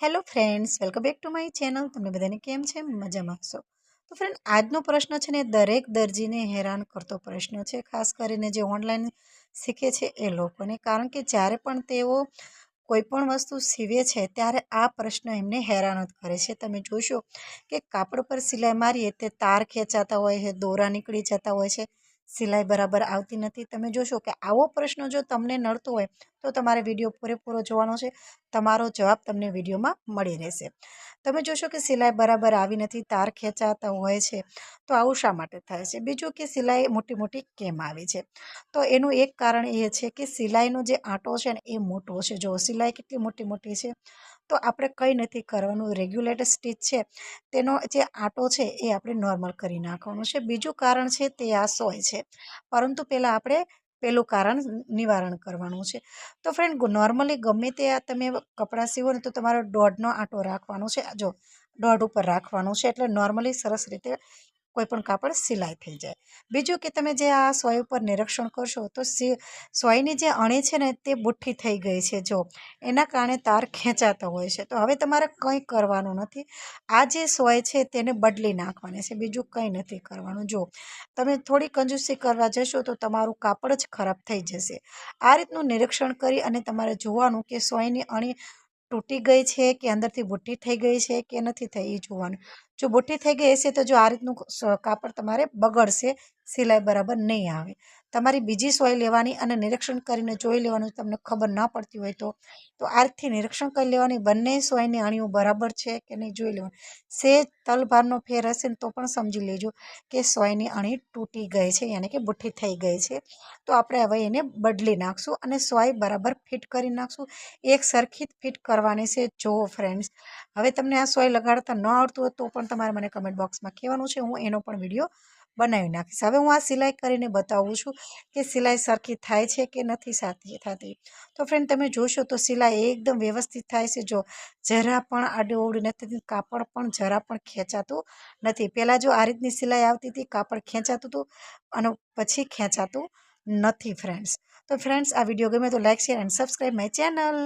Hello friends welcome back to my channel તમને બધાને કેમ છે? મજામાં હશો? તો ફ્રેન્ડ આજનો પ્રશ્ન છે ને, દરેક દરજીને હેરાન કરતો પ્રશ્ન છે. ખાસ કરીને જે ઓનલાઈન શીખે છે એ લોકોને. કારણ કે જ્યારે પણ તેઓ કોઈપણ વસ્તુ સીવે છે, ત્યારે આ પ્રશ્ન એમને હેરાન જ કરે છે. તમે જોશો કે કાપડ પર સિલાઈ મારીએ તે તાર ખેંચાતા હોય છે, દોરા નીકળી જતા હોય છે, સિલાઈ બરાબર આવતી નથી. તમે જોશો કે આવો પ્રશ્ન જો તમને નડતો હોય તો તમારે વીડિયો પૂરેપૂરો જોવાનો છે. તમારો જવાબ તમને વિડીયોમાં મળી રહેશે. તમે જોશો કે સિલાઈ બરાબર આવી નથી, તાર ખેંચાતા હોય છે. તો આવું શા માટે થાય છે? બીજું કે સિલાઈ મોટી મોટી કેમ આવી છે? તો એનું એક કારણ એ છે કે સિલાઈનો જે આંટો છે ને, એ મોટો છે. જો સિલાઈ કેટલી મોટી મોટી છે, તો આપણે કંઈ નથી કરવાનું. રેગ્યુલેટર સ્ટીચ છે. તેનો જે આંટો છે, એ આપણે નોર્મલ કરી નાખવાનું છે. બીજું કારણ છે તે આ સોય છે. પરંતુ પહેલાં આપણે પેલું કારણ નિવારણ કરવાનું છે. તો ફ્રેન્ડ નોર્મલી ગમે તે તમે કપડાં સીવો ને તો તમારો દોઢનો આંટો રાખવાનો છે. જો દોઢ ઉપર રાખવાનું છે, એટલે નોર્મલી સરસ રીતે કોઈ પણ કાપડ સિલાઈ થઈ જાય. બીજું કે તમે જે આ સોય ઉપર નિરીક્ષણ કરશો, તો સોયની જે અણી છે ને, તે બુઠ્ઠી થઈ ગઈ છે. જો, એના કારણે તાર ખેંચાતો હોય છે. તો હવે તમારે કંઈ કરવાનું નથી. આ જે સોય છે, તેને બદલી નાખવાની છે. બીજું કંઈ નથી કરવાનું. જો, તમે થોડી કંજૂસી કરવા જશો, તો તમારું કાપડ જ ખરાબ થઈ જશે. આ રીતનું નિરીક્ષણ કરી અને તમારે જોવાનું કે સોયની અણી તૂટી ગઈ છે કે અંદરથી બુઠ્ઠી થઈ ગઈ છે કે નથી થઈ એ જોવાનું. જો બુઠ્ઠી થઈ ગઈ હશે તો જો આ રીતનું કાપડ તમારે બગડશે સિલાઈ બરાબર નહીં આવે. તમારી બીજી સોય લેવાની અને નિરીક્ષણ કરીને જોઈ લેવાનું તમને ખબર ના પડતી હોય તો. તો આરથી નિરીક્ષણ કરી લેવાની, બંને સોયની અણીઓ બરાબર છે કે નહીં જોઈ લેવાનું. સે તલભારનો ફેર હશે ને તો પણ સમજી લેજો કે સોયની અણી તૂટી ગઈ છે, યાની કે બુઠ્ઠી થઈ ગઈ છે. તો આપણે હવે એને બદલી નાખશું અને સોય બરાબર ફિટ કરી નાખશું. એક સરખી ફિટ કરવાની છે. જો ફ્રેન્ડ્સ, હવે તમને આ સોય લગાડતા ન આવડતું હોય તો પણ તમારે મને કમેન્ટ બોક્સમાં કહેવાનું છે. હું એનો પણ વીડિયો બનાવી નાખીશ. હવે હું આ સિલાઈ કરીને બતાવું છું કે સિલાઈ સરખી થાય છે કે નથી સાથી, થતી. તો ફ્રેન્ડ તમે જોશો તો સિલાઈ એકદમ વ્યવસ્થિત થાય છે. જો જરા પણ આડું નથી કાપડ પણ જરા પણ ખેંચાતું નથી. પહેલાં જો આ રીતની સિલાઈ આવતી હતી, કાપડ ખેંચાતું હતું અને પછી ખેંચાતું નથી ફ્રેન્ડ્સ તો ફ્રેન્ડ્સ આ વીડિયો ગમે તો like share and subscribe my channel